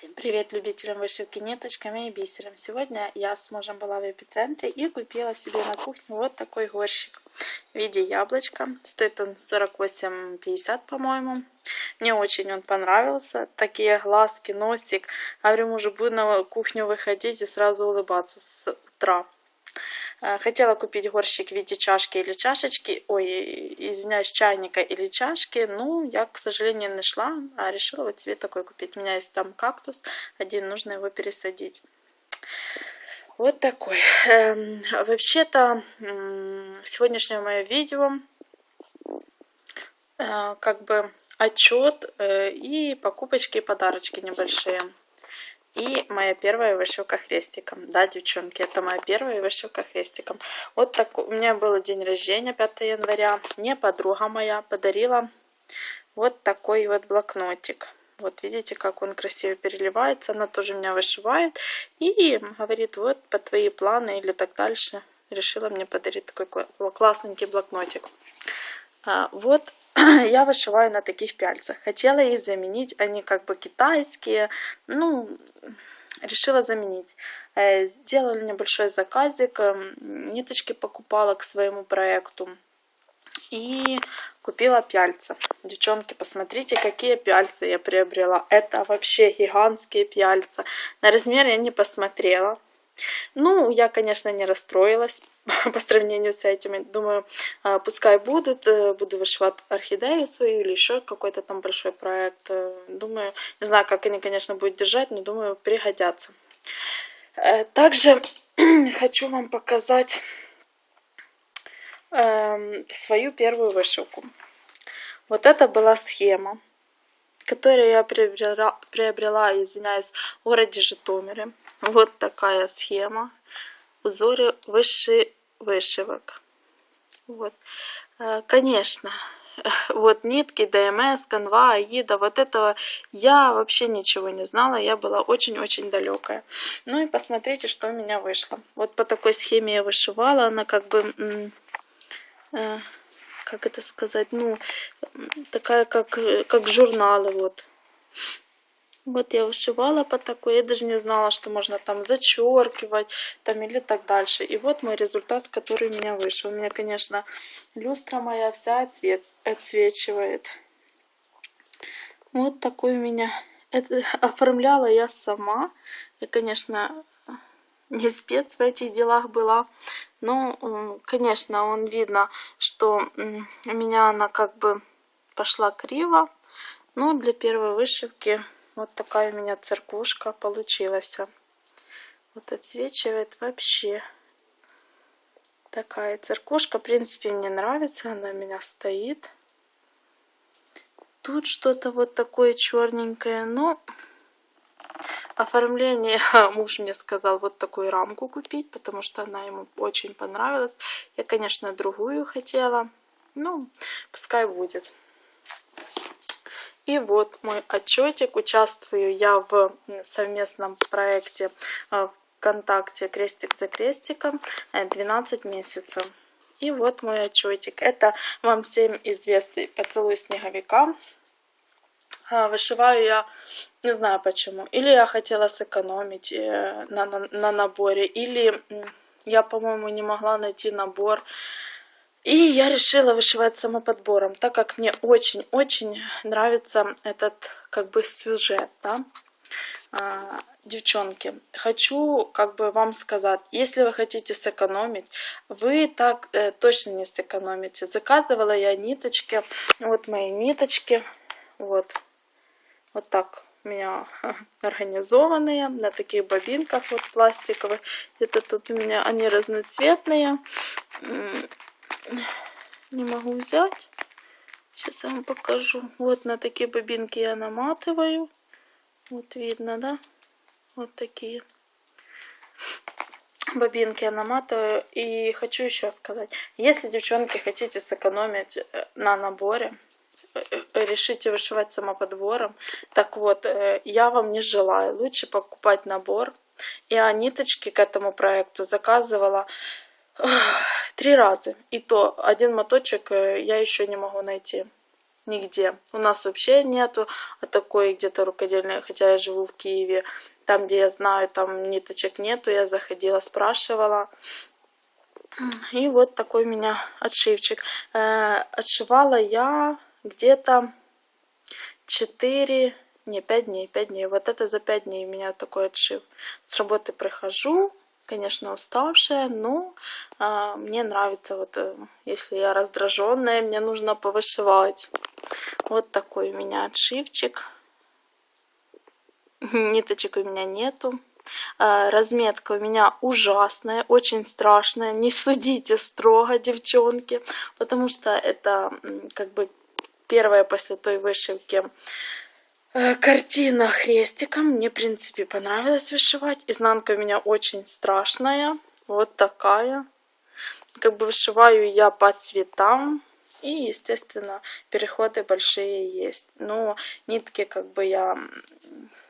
Всем привет любителям вышивки ниточками и бисером. Сегодня я с мужем была в эпицентре и купила себе на кухню вот такой горщик в виде яблочка. Стоит он 48,50 по-моему. Мне очень он понравился. Такие глазки, носик. Говорю мужу, буду на кухню выходить и сразу улыбаться с утра. Э, хотела купить горщик в виде чашки или чашечки, ой, извиняюсь, чайника или чашки, ну, я, к сожалению, нашла, а решила вот себе такой купить. У меня есть там кактус, один, нужно его пересадить. Вот такой. Эм, Вообще-то, сегодняшнее мое видео, э, как бы отчет э, и покупочки и подарочки небольшие. И моя первая вышивка хрестиком. Да, девчонки, это моя первая вышивка хрестиком. Вот так у меня был день рождения, 5 января. Мне подруга моя подарила вот такой вот блокнотик. Вот видите, как он красиво переливается. Она тоже меня вышивает. И говорит, вот по твои планы или так дальше. Решила мне подарить такой классненький блокнотик. А, вот я вышиваю на таких пяльцах. Хотела их заменить, они как бы китайские, ну, решила заменить. Э, сделала небольшой заказик, эм, ниточки покупала к своему проекту. И купила пяльца. Девчонки, посмотрите, какие пяльцы я приобрела. Это вообще гигантские пяльца. На размер я не посмотрела. Ну, я, конечно, не расстроилась по сравнению с этими. Думаю, а, пускай будут, э, буду вышивать орхидею свою или еще какой-то там большой проект. Э, думаю, не знаю, как они, конечно, будут держать, но думаю, пригодятся. Э, также хочу вам показать эм, свою первую вышивку. Вот это была схема, которую я приобрела, приобрела извиняюсь, в городе Житомире. Вот такая схема. Узоры выши, вышивок. Вот. Э, конечно, вот нитки, ДМС, канва, аида, вот этого я вообще ничего не знала, я была очень-очень далекая. Ну и посмотрите, что у меня вышло. Вот по такой схеме я вышивала, она как бы, э, как это сказать, ну, такая как, как журналы, вот. Вот я вышивала по такой, я даже не знала, что можно там зачеркивать, там или так дальше. И вот мой результат, который у меня вышел. У меня, конечно, люстра моя вся отсвет, отсвечивает. Вот такой у меня. Это оформляла я сама. Я, конечно, не спец в этих делах была. Но, конечно, он видно, что у меня она как бы пошла криво. Но для первой вышивки вот такая у меня церквушка получилась. Вот отсвечивает вообще. Такая церквушка, в принципе, мне нравится, она у меня стоит. Тут что-то вот такое черненькое, но оформление муж мне сказал вот такую рамку купить, потому что она ему очень понравилась. Я, конечно, другую хотела. Ну, пускай будет. И вот мой отчетик. Участвую я в совместном проекте э, ВКонтакте «Крестик за крестиком» 12 месяцев. И вот мой отчетик. Это вам всем известный поцелуй снеговика. Э, вышиваю я, не знаю почему. Или я хотела сэкономить э, на, на, на наборе, или я, по-моему, не могла найти набор и я решила вышивать самоподбором, так как мне очень-очень нравится этот как бы сюжет, да. А, девчонки, хочу как бы вам сказать, если вы хотите сэкономить, вы так э, точно не сэкономите. Заказывала я ниточки, вот мои ниточки, вот, вот так у меня организованные на таких бобинках вот пластиковых. Где-то тут у меня они разноцветные не могу взять. Сейчас я вам покажу. Вот на такие бобинки я наматываю. Вот видно, да? Вот такие бобинки я наматываю. И хочу еще сказать. Если, девчонки, хотите сэкономить э, на наборе, э, э, решите вышивать самоподбором, так вот, я вам не желаю. Лучше покупать набор. Я ниточки к этому проекту заказывала Три раза. И то один моточек э, я еще не могу найти. нигде. У нас вообще нету а такой где-то рукодельной, хотя я живу в Киеве. Там, где я знаю, там ниточек нету, я заходила, спрашивала. И вот такой у меня отшивчик. Э, отшивала я где-то 4, не 5 дней, 5 дней. Вот это за 5 дней у меня такой отшив. С работы прихожу, конечно, уставшая, но э, мне нравится, вот э, если я раздраженная, мне нужно повышивать. Вот такой у меня отшивчик. Ниточек у меня нету. Э, разметка у меня ужасная, очень страшная. Не судите строго, девчонки, потому что это как бы первая после той вышивки картина хрестиком. Мне, в принципе, понравилось вышивать. Изнанка у меня очень страшная. Вот такая. Как бы вышиваю я по цветам. И, естественно, переходы большие есть. Но нитки как бы я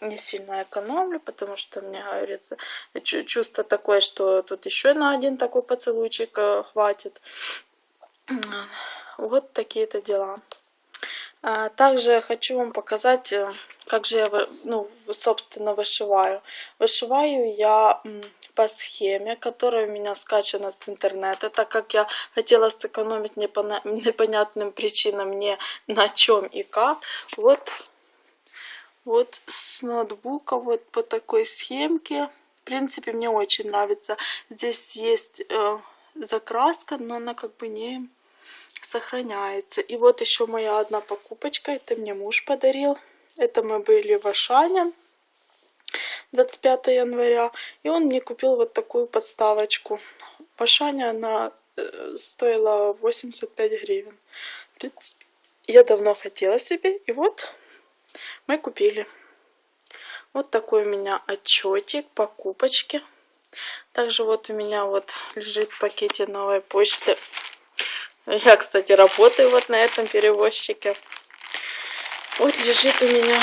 не сильно экономлю, потому что мне говорится, чувство такое, что тут еще на один такой поцелуйчик э, хватит. Вот такие-то дела. А, также хочу вам показать, э, как же я, ну, собственно, вышиваю. Вышиваю я по схеме, которая у меня скачана с интернета, так как я хотела сэкономить непонятным причинам не на чем и как. Вот, вот с ноутбука вот по такой схемке. В принципе, мне очень нравится. Здесь есть э, закраска, но она как бы не сохраняется. И вот еще моя одна покупочка, это мне муж подарил. Это мы были в Ашане 25 января. И он мне купил вот такую подставочку. В Ашане она э, стоила 85 гривен. Я давно хотела себе, и вот мы купили. Вот такой у меня отчетик, покупочки. Также вот у меня вот лежит в пакете новой почты я, кстати, работаю вот на этом перевозчике. Вот лежит у меня.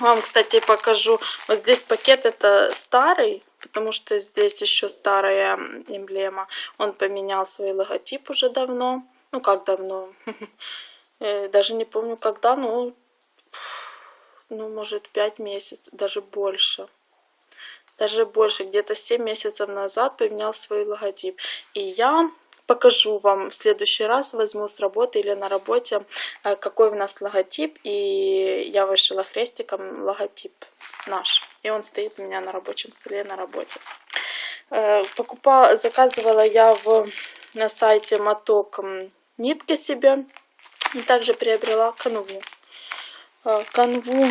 Вам, кстати, покажу. Вот здесь пакет это старый, потому что здесь еще старая эмблема. Он поменял свой логотип уже давно. Ну, как давно? Э, даже не помню, когда, но... Ну, может, 5 месяцев, даже больше. Даже больше, где-то 7 месяцев назад поменял свой логотип. И я покажу вам в следующий раз, возьму с работы или на работе, э, какой у нас логотип. И я вышила хрестиком логотип наш. И он стоит у меня на рабочем столе на работе. Э, покупала, заказывала я в, на сайте моток нитки себе. И также приобрела канву. Э, канву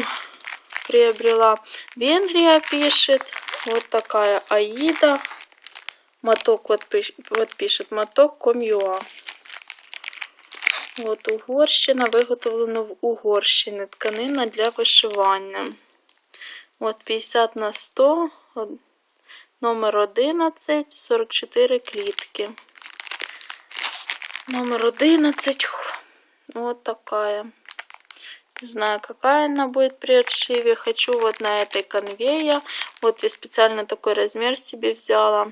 приобрела Венгрия пишет. Вот такая Аида моток, вот, вот пишет моток ком'юа. От Угорщина, виготовлено в Угорщині. Тканина для вишивання. От 50 на 100, номер 11, 44 клітки. Номер 11. Вот такая. Не знаю, какая она будет при отшиве. Хочу вот на этой конвее. Вот я специально такой размер себе взяла.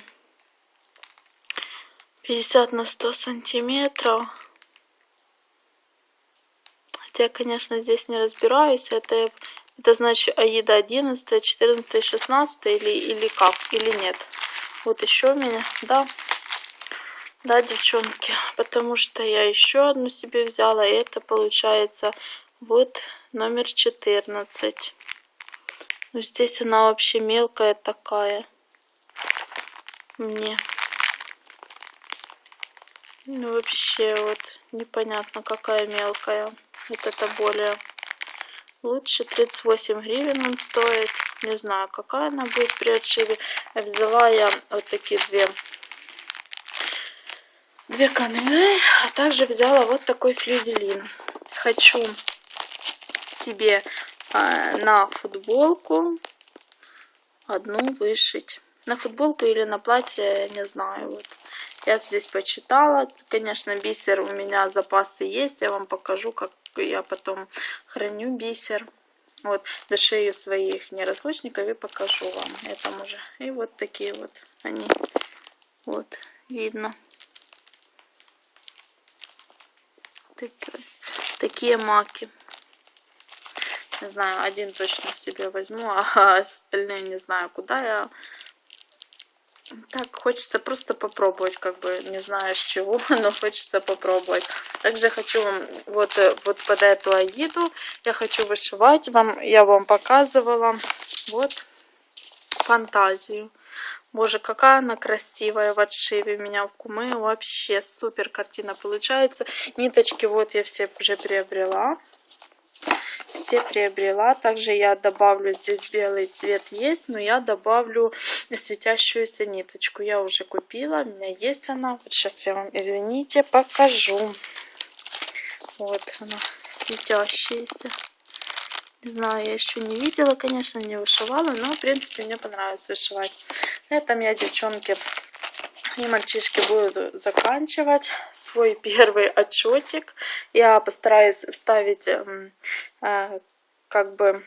50 на 100 сантиметров. Хотя, конечно, здесь не разбираюсь. Это, это значит Аида 11, 14, 16 или, или как, или нет. Вот еще у меня, да. Да, девчонки, потому что я еще одну себе взяла, и это получается вот номер 14. Ну, здесь она вообще мелкая такая. Мне. Ну, вообще, вот, непонятно, какая мелкая. Вот это более лучше. 38 гривен он стоит. Не знаю, какая она будет при отшиве. Взяла я вот такие две две канвы, а также взяла вот такой флизелин. Хочу себе э, на футболку одну вышить. На футболку или на платье, не знаю. Вот. Я здесь почитала. Конечно, бисер у меня запасы есть. Я вам покажу, как я потом храню бисер. Вот, дошею своих неразлучников и покажу вам. Это уже. И вот такие вот они. Вот, видно. такие маки. Не знаю, один точно себе возьму, а остальные не знаю, куда я. Так, хочется просто попробовать, как бы, не знаю с чего, но хочется попробовать. Также хочу вам, вот, э, вот под эту агиду, я хочу вышивать вам, я вам показывала, вот, фантазию. Боже, какая она красивая в отшиве. У меня в кумы вообще супер картина получается. Ниточки вот я все уже приобрела все приобрела. Также я добавлю, здесь белый цвет есть, но я добавлю светящуюся ниточку. Я уже купила, у меня есть она. Вот сейчас я вам, извините, покажу. Вот она, светящаяся. Не знаю, я еще не видела, конечно, не вышивала, но, в принципе, мне понравилось вышивать. На этом я, девчонки, и мальчишки будут заканчивать свой первый отчетик. Я постараюсь вставить э, как бы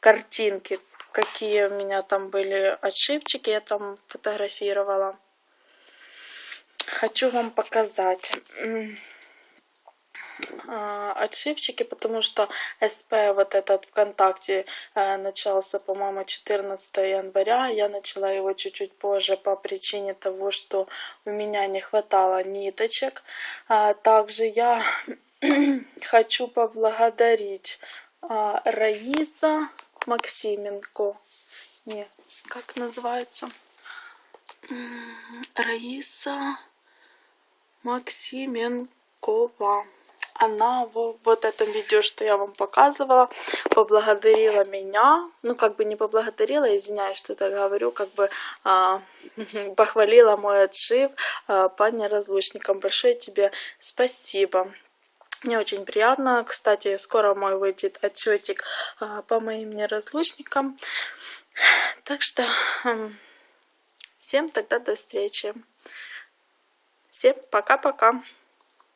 картинки, какие у меня там были отшивчики, я там фотографировала. Хочу вам показать. А, отшивчики, потому что СП вот этот ВКонтакте э, начался, по-моему, 14 января. Я начала его чуть-чуть позже по причине того, что у меня не хватало ниточек. А, также я хочу поблагодарить а, Раиса Максименко. Не, как называется? Раиса Максименкова она в вот этом видео, что я вам показывала, поблагодарила меня. Ну, как бы не поблагодарила, извиняюсь, что так говорю, как бы а, похвалила мой отшив а, по неразлучникам. Большое тебе спасибо. Мне очень приятно. Кстати, скоро мой выйдет отчетик а, по моим неразлучникам. Так что всем тогда до встречи. Всем пока-пока.